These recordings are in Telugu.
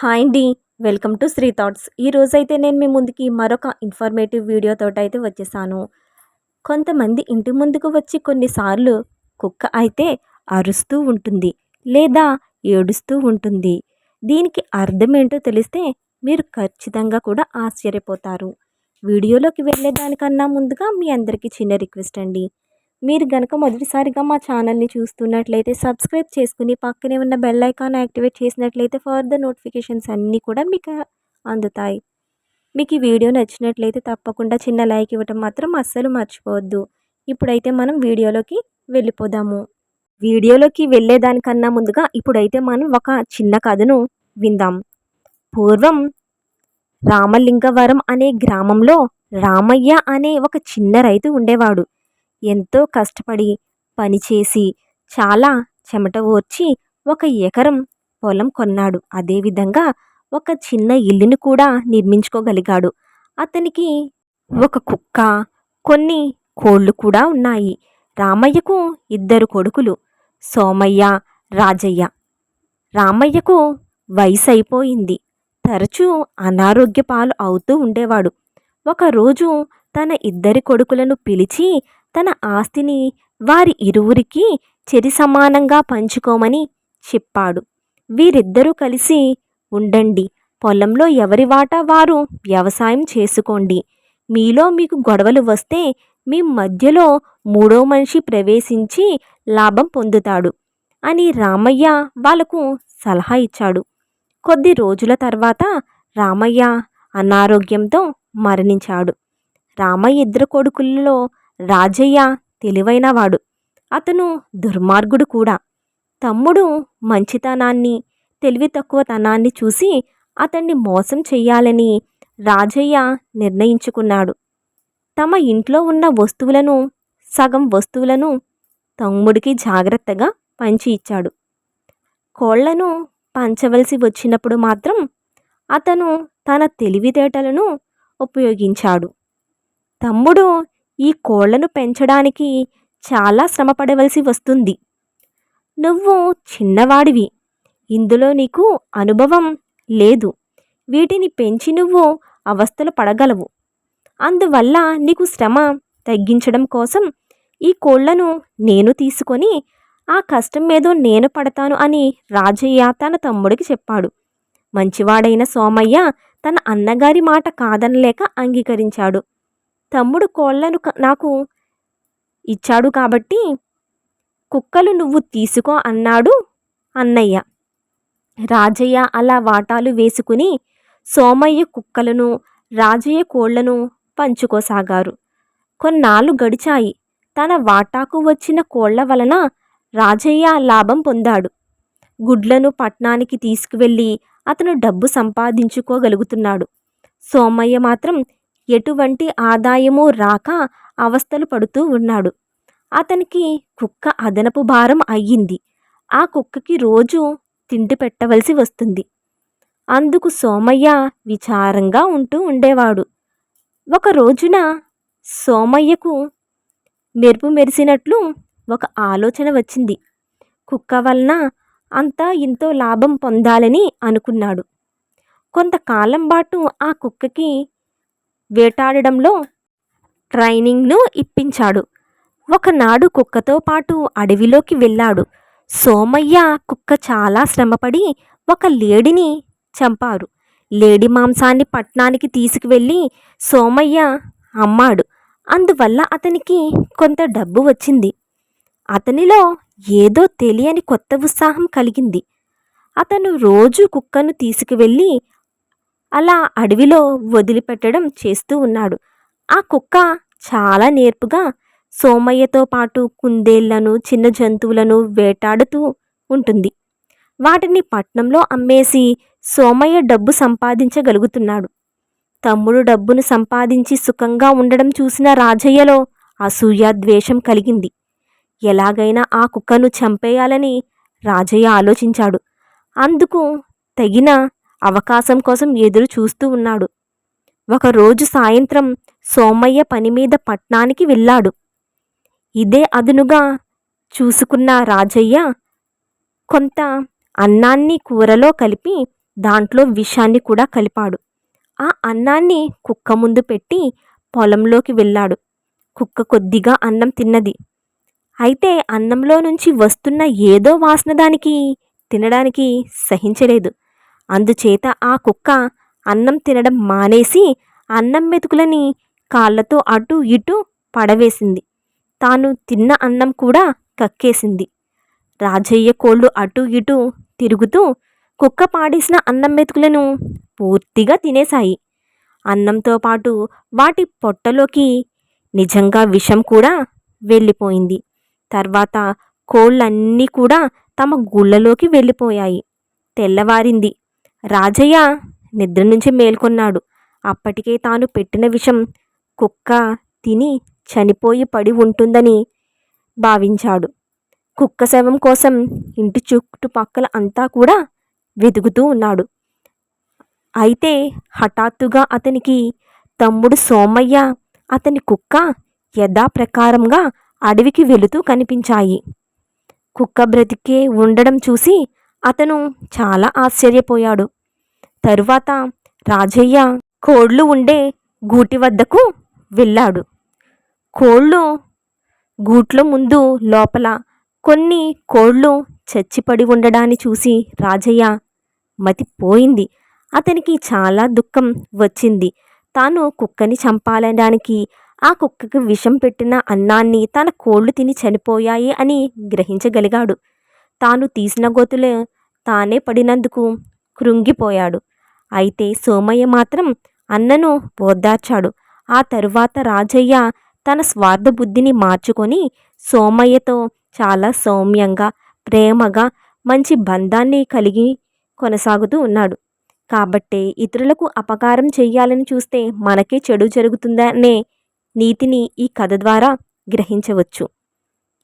హాయ్ అండి వెల్కమ్ టు శ్రీ థాట్స్. ఈ రోజైతే నేను మీ ముందుకి మరొక ఇన్ఫర్మేటివ్ వీడియోతో అయితే వచ్చేసాను. కొంతమంది ఇంటి ముందుకు వచ్చి కొన్నిసార్లు కుక్క అయితే అరుస్తూ ఉంటుంది లేదా ఏడుస్తూ ఉంటుంది. దీనికి అర్థం ఏంటో తెలిస్తే మీరు ఖచ్చితంగా కూడా ఆశ్చర్యపోతారు. వీడియోలోకి వెళ్ళేదానికన్నా ముందుగా మీ అందరికీ చిన్న రిక్వెస్ట్ అండి. మీరు గనక మొదటిసారిగా మా ఛానల్ని చూస్తున్నట్లయితే సబ్స్క్రైబ్ చేసుకుని పక్కనే ఉన్న బెల్ ఐకాన్ యాక్టివేట్ చేసినట్లయితే ఫర్దర్ నోటిఫికేషన్స్ అన్నీ కూడా మీకు అందుతాయి. మీకు ఈ వీడియో నచ్చినట్లయితే తప్పకుండా చిన్న లైక్ ఇవ్వటం మాత్రం అస్సలు మర్చిపోవద్దు. ఇప్పుడైతే మనం వీడియోలోకి వెళ్ళిపోదాము. వీడియోలోకి వెళ్ళేదానికన్నా ముందుగా ఇప్పుడైతే మనం ఒక చిన్న కథను విందాం. పూర్వం రామలింగవరం అనే గ్రామంలో రామయ్య అనే ఒక చిన్న రైతు ఉండేవాడు. ఎంతో కష్టపడి పనిచేసి చాలా చెమట ఓర్చి ఒక ఎకరం పొలం కొన్నాడు. అదేవిధంగా ఒక చిన్న ఇల్లుని కూడా నిర్మించుకోగలిగాడు. అతనికి ఒక కుక్క కొన్ని కోళ్ళు కూడా ఉన్నాయి. రామయ్యకు ఇద్దరు కొడుకులు సోమయ్య రాజయ్య. రామయ్యకు వయసు అయిపోయింది తరచూ అనారోగ్య పాలు అవుతూ ఉండేవాడు. ఒకరోజు తన ఇద్దరి కొడుకులను పిలిచి తన ఆస్తిని వారి ఇరువురికి చెరి సమానంగా పంచుకోమని చెప్పాడు. వీరిద్దరూ కలిసి ఉండండి పొలంలో ఎవరి వాటా వారు వ్యవసాయం చేసుకోండి. మీలో మీకు గొడవలు వస్తే మీ మధ్యలో మూడో మనిషి ప్రవేశించి లాభం పొందుతాడు అని రామయ్య వాళ్ళకు సలహా ఇచ్చాడు. కొద్ది రోజుల తర్వాత రామయ్య అనారోగ్యంతో మరణించాడు. రామయ్య ఇద్దరు కొడుకుల్లో రాజయ్య తెలివైనవాడు అతను దుర్మార్గుడు కూడా. తమ్ముడు మంచితనాన్ని తెలివి తక్కువతనాన్ని చూసి అతన్ని మోసం చెయ్యాలని రాజయ్య నిర్ణయించుకున్నాడు. తమ ఇంట్లో ఉన్న వస్తువులను సగం వస్తువులను తమ్ముడికి జాగ్రత్తగా పంచి ఇచ్చాడు. కోళ్ళను పంచవలసి వచ్చినప్పుడు మాత్రం అతను తన తెలివితేటలను ఉపయోగించాడు. తమ్ముడు ఈ కోళ్ళను పెంచడానికి చాలా శ్రమపడవలసి వస్తుంది. నువ్వు చిన్నవాడివి. ఇందులో నీకు అనుభవం లేదు. వీటిని పెంచి నువ్వు అవస్థలు పడగలవు. అందువల్ల నీకు శ్రమ తగ్గించడం కోసం ఈ కోళ్ళను నేను తీసుకొని ఆ కష్టం ఏదో నేను పడతాను అని రాజయ్య తన తమ్ముడికి చెప్పాడు. మంచివాడైన సోమయ్య తన అన్నగారి మాట కాదనలేక అంగీకరించాడు. తమ్ముడు కోళ్ళను నాకు ఇచ్చాడు కాబట్టి కుక్కలు నువ్వు తీసుకో అన్నాడు అన్నయ్య. రాజయ్య అలా వాటాలు వేసుకుని సోమయ్య కుక్కలను రాజయ్య కోళ్ళను పంచుకోసాగారు. కొన్నాళ్ళు గడిచాయి. తన వాటాకు వచ్చిన కోళ్ళ వలన రాజయ్య లాభం పొందాడు. గుడ్లను పట్నానికి తీసుకువెళ్ళి అతను డబ్బు సంపాదించుకోగలుగుతున్నాడు. సోమయ్య మాత్రం ఎటువంటి ఆదాయము రాక అవస్థలు పడుతూ ఉన్నాడు. అతనికి కుక్క అదనపు భారం అయ్యింది. ఆ కుక్కకి రోజు తిండి పెట్టవలసి వస్తుంది. అందుకు సోమయ్య విచారంగా ఉంటూ ఉండేవాడు. ఒక రోజున సోమయ్యకు మెరుపు మెరిసినట్లు ఒక ఆలోచన వచ్చింది. కుక్క వలన అంతా ఇంతో లాభం పొందాలని అనుకున్నాడు. కొంతకాలం పాటు ఆ కుక్కకి వేటాడడంలో ట్రైనింగ్ను ఇప్పించాడు. ఒకనాడు కుక్కతో పాటు అడవిలోకి వెళ్ళాడు. సోమయ్య కుక్క చాలా శ్రమపడి ఒక లేడిని చంపారు లేడి మాంసాన్ని పట్నానికి తీసుకువెళ్ళి సోమయ్య అమ్మాడు. అందువల్ల అతనికి కొంత డబ్బు వచ్చింది. అతనిలో ఏదో తెలియని కొత్త ఉత్సాహం కలిగింది. అతను రోజు కుక్కను తీసుకువెళ్ళి అలా అడవిలో వదిలిపెట్టడం చేస్తూ ఉన్నాడు. ఆ కుక్క చాలా నేర్పుగా సోమయ్యతో పాటు కుందేళ్ళను చిన్న జంతువులను వేటాడుతూ ఉంటుంది. వాటిని పట్నంలో అమ్మేసి సోమయ్య డబ్బు సంపాదించగలుగుతున్నాడు. తమ్ముడు డబ్బును సంపాదించి సుఖంగా ఉండడం చూసిన రాజయ్యలో అసూయ ద్వేషం కలిగింది. ఎలాగైనా ఆ కుక్కను చంపేయాలని రాజయ్య ఆలోచించాడు. అందుకు తగిన అవకాశం కోసం ఎదురు చూస్తూ ఉన్నాడు. ఒకరోజు సాయంత్రం సోమయ్య పని మీద పట్నానికి వెళ్ళాడు. ఇదే అదునుగా చూసుకున్న రాజయ్య కొంత అన్నాన్ని కూరలో కలిపి దాంట్లో విషాన్ని కూడా కలిపాడు. ఆ అన్నాన్ని కుక్క ముందు పెట్టి పొలంలోకి వెళ్ళాడు. కుక్క కొద్దిగా అన్నం తిన్నది. అయితే అన్నంలో నుంచి వస్తున్న ఏదో వాసన దానికి తినడానికి సహించలేదు. అందుచేత ఆ కుక్క అన్నం తినడం మానేసి అన్నం మెతుకులని కాళ్ళతో అటు ఇటు పడవేసింది. తాను తిన్న అన్నం కూడా కక్కేసింది. రాజయ్య కోళ్ళు అటు ఇటు తిరుగుతూ కుక్క పాడేసిన అన్నం మెతుకులను పూర్తిగా తినేశాయి. అన్నంతో పాటు వాటి పొట్టలోకి నిజంగా విషం కూడా వెళ్ళిపోయింది. తర్వాత కోళ్ళన్నీ కూడా తమ గుళ్ళలోకి వెళ్ళిపోయాయి. తెల్లవారింది. రాజయ్య నిద్ర నుంచి మేల్కొన్నాడు. అప్పటికే తాను పెట్టిన విషం కుక్క తిని చనిపోయి పడి ఉంటుందని భావించాడు. కుక్క శవం కోసం ఇంటి చుట్టుపక్కల అంతా కూడా వెతుకుతూ ఉన్నాడు. అయితే హఠాత్తుగా అతనికి తమ్ముడు సోమయ్య అతని కుక్క యథాప్రకారంగా అడవికి వెళుతూ కనిపించాయి. కుక్క బ్రతికే ఉండడం చూసి అతను చాలా ఆశ్చర్యపోయాడు. తరువాత రాజయ్య కోళ్ళు ఉండే గూటి వద్దకు వెళ్ళాడు. కోళ్ళు గూట్లో ముందు లోపల కొన్ని కోళ్ళు చచ్చిపడి ఉండడాన్ని చూసి రాజయ్య మతిపోయింది. అతనికి చాలా దుఃఖం వచ్చింది. తాను కుక్కని చంపాలనడానికి ఆ కుక్కకి విషం పెట్టిన అన్నాన్ని తన కోళ్ళు తిని చనిపోయాయి అని గ్రహించగలిగాడు. తాను తీసిన గోతులో తానే పడినందుకు కృంగిపోయాడు. అయితే సోమయ్య మాత్రం అన్నను ఓదార్చాడు. ఆ తరువాత రాజయ్య తన స్వార్థ బుద్ధిని మార్చుకొని సోమయ్యతో చాలా సౌమ్యంగా ప్రేమగా మంచి బంధాన్ని కలిగి కొనసాగుతూ ఉన్నాడు. కాబట్టే ఇతరులకు అపకారం చేయాలని చూస్తే మనకే చెడు జరుగుతుందనే నీతిని ఈ కథ ద్వారా గ్రహించవచ్చు.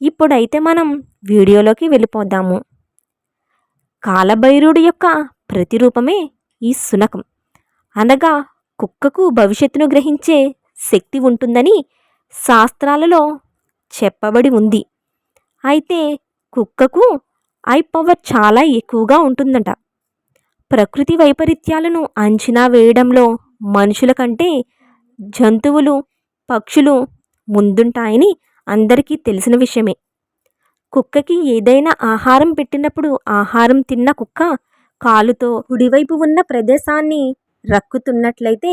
ఇప్పుడైతే మనం వీడియోలోకి వెళ్ళిపోదాము. కాలభైరుడు యొక్క ప్రతిరూపమే ఈ శునకం. అనగా కుక్కకు భవిష్యత్తును గ్రహించే శక్తి ఉంటుందని శాస్త్రాలలో చెప్పబడి ఉంది. అయితే కుక్కకు ఐ పవర్ చాలా ఎక్కువగా ఉంటుందట. ప్రకృతి వైపరీత్యాలను అంచనా వేయడంలో మనుషుల కంటే జంతువులు పక్షులు ముందుంటాయని అందరికీ తెలిసిన విషయమే. కుక్కకి ఏదైనా ఆహారం పెట్టినప్పుడు ఆహారం తిన్న కుక్క కాలుతో కుడివైపు ఉన్న ప్రదేశాన్ని రక్కుతున్నట్లయితే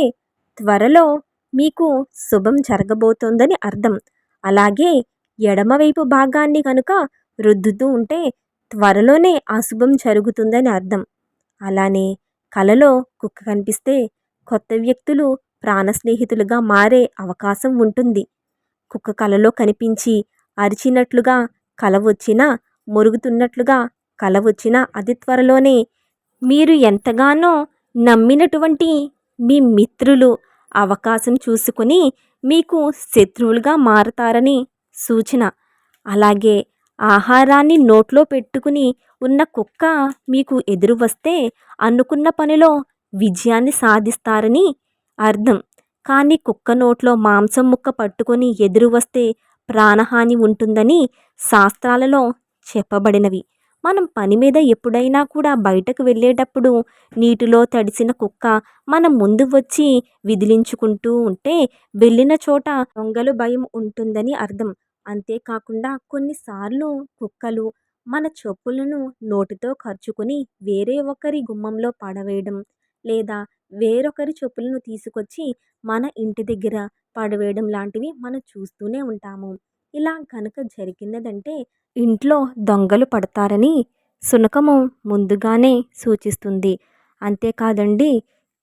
త్వరలో మీకు శుభం జరగబోతోందని అర్థం. అలాగే ఎడమవైపు భాగాన్ని కనుక రుద్దుతూ ఉంటే త్వరలోనే అశుభం జరుగుతుందని అర్థం. అలానే కలలో కుక్క కనిపిస్తే కొత్త వ్యక్తులు ప్రాణ స్నేహితులుగా మారే అవకాశం ఉంటుంది. కుక్క కలలో కనిపించి అరిచినట్లుగా కల వచ్చినా మొరుగుతున్నట్లుగా కల వచ్చినా అతి త్వరలోనే మీరు ఎంతగానో నమ్మినటువంటి మీ మిత్రులు అవకాశం చూసుకుని మీకు శత్రువులుగా మారతారని సూచన. అలాగే ఆహారాన్ని నోట్లో పెట్టుకుని ఉన్న కుక్క మీకు ఎదురు వస్తే అనుకున్న పనిలో విజయాన్ని సాధిస్తారని అర్థం. కానీ కుక్క నోట్లో మాంసం ముక్క పట్టుకొని ఎదురు వస్తే ప్రాణహాని ఉంటుందని శాస్త్రాలలో చెప్పబడినవి. మనం పని మీద ఎప్పుడైనా కూడా బయటకు వెళ్ళేటప్పుడు నీటిలో తడిసిన కుక్క మన ముందు వచ్చి విదిలించుకుంటూ ఉంటే వెళ్ళిన చోట దొంగలు భయం ఉంటుందని అర్థం. అంతేకాకుండా కొన్నిసార్లు కుక్కలు మన చెప్పులను నోటితో ఖర్చుకొని వేరే ఒకరి గుమ్మంలో పడవేయడం లేదా వేరొకరి చెప్పులను తీసుకొచ్చి మన ఇంటి దగ్గర పడవేయడం లాంటివి మనం చూస్తూనే ఉంటాము. ఇలా కనుక జరిగినదంటే ఇంట్లో దొంగలు పడతారని శునకము ముందుగానే సూచిస్తుంది. అంతేకాదండి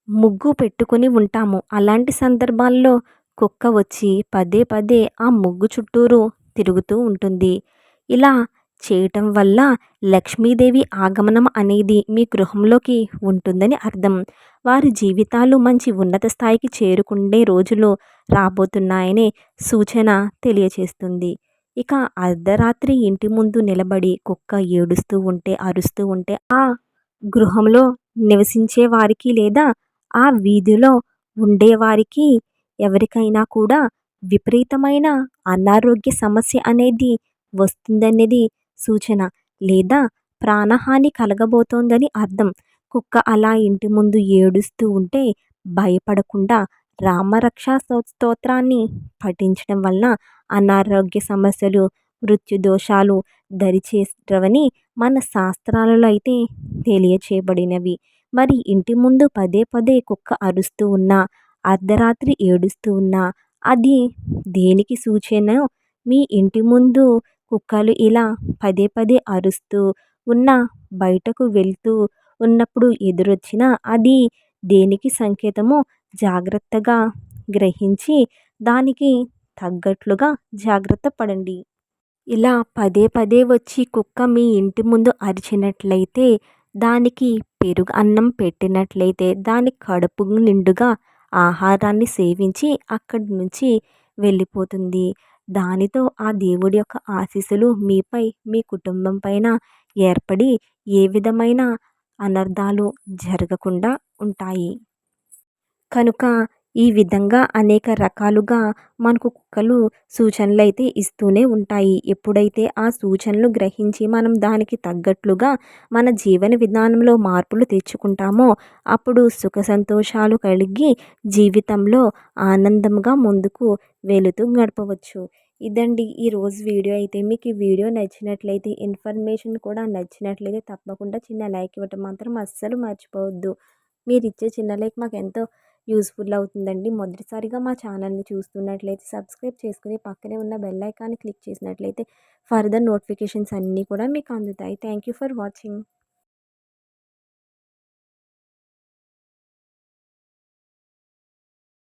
ముగ్గు పెట్టుకొని ఉంటాము. అలాంటి సందర్భాల్లో కుక్క వచ్చి పదే పదే ఆ ముగ్గు చుట్టూరు తిరుగుతూ ఉంటుంది. ఇలా చేయటం వల్ల లక్ష్మీదేవి ఆగమనం అనేది మీ గృహంలోకి ఉంటుందని అర్థం. వారి జీవితాలు మంచి ఉన్నత స్థాయికి చేరుకుండే రోజులు రాబోతున్నాయనే సూచన తెలియచేస్తుంది. ఇక అర్ధరాత్రి ఇంటి ముందు నిలబడి కుక్క ఏడుస్తూ ఉంటే అరుస్తూ ఉంటే ఆ గృహంలో నివసించే వారికి లేదా ఆ వీధిలో ఉండేవారికి ఎవరికైనా కూడా విపరీతమైన అనారోగ్య సమస్య అనేది వస్తుందనేది సూచన. లేదా ప్రాణహాని కలగబోతోందని అర్థం. కుక్క అలా ఇంటి ముందు ఏడుస్తూ ఉంటే భయపడకుండా రామరక్షా స్తోత్రాన్ని పఠించడం వలన అనారోగ్య సమస్యలు మృత్యు దోషాలు మన శాస్త్రాలలో అయితే తెలియచేయబడినవి. మరి ఇంటి ముందు పదే పదే కుక్క అరుస్తూ ఉన్నా అర్ధరాత్రి ఏడుస్తూ ఉన్నా అది దేనికి సూచన? మీ ఇంటి ముందు కుక్కలు ఇలా పదే పదే అరుస్తూ ఉన్న బయటకు వెళ్తూ ఉన్నప్పుడు ఎదురొచ్చిన అది దేనికి సంకేతమో జాగ్రత్తగా గ్రహించి దానికి తగ్గట్లుగా జాగ్రత్త పడండి. ఇలా పదే పదే వచ్చి కుక్క మీ ఇంటి ముందు అరిచినట్లయితే దానికి పెరుగు అన్నం పెట్టినట్లయితే దాని కడుపు నిండుగా ఆహారాన్ని సేవించి అక్కడి నుంచి వెళ్ళిపోతుంది. దానితో ఆ దేవుడి యొక్క ఆశీస్సులు మీపై మీ కుటుంబం పైన ఏర్పడి ఏ విధమైన అనర్థాలు జరగకుండా ఉంటాయి. కనుక ఈ విధంగా అనేక రకాలుగా మనకు కుక్కలు సూచనలు అయితే ఇస్తూనే ఉంటాయి. ఎప్పుడైతే ఆ సూచనలు గ్రహించి మనం దానికి తగ్గట్లుగా మన జీవన విధానంలో మార్పులు తెచ్చుకుంటామో అప్పుడు సుఖ సంతోషాలు కలిగి జీవితంలో ఆనందంగా ముందుకు వెళుతూ గడపవచ్చు. ఇదండి ఈరోజు వీడియో. అయితే మీకు ఈ వీడియో నచ్చినట్లయితే ఇన్ఫర్మేషన్ కూడా నచ్చినట్లయితే తప్పకుండా చిన్న లైక్ ఇవ్వటం మాత్రం అస్సలు మర్చిపోవద్దు. మీరు ఇచ్చే చిన్న లైక్ మాకు ఎంతో యూస్ఫుల్ అవుతుందండి. మొదటిసారిగా మా ఛానల్ని చూస్తున్నట్లయితే సబ్స్క్రైబ్ చేసుకుని పక్కనే ఉన్న బెల్ ఐకాన్ని క్లిక్ చేసినట్లయితే ఫర్దర్ నోటిఫికేషన్స్ అన్నీ కూడా మీకు అందుతాయి. Thank you for watching.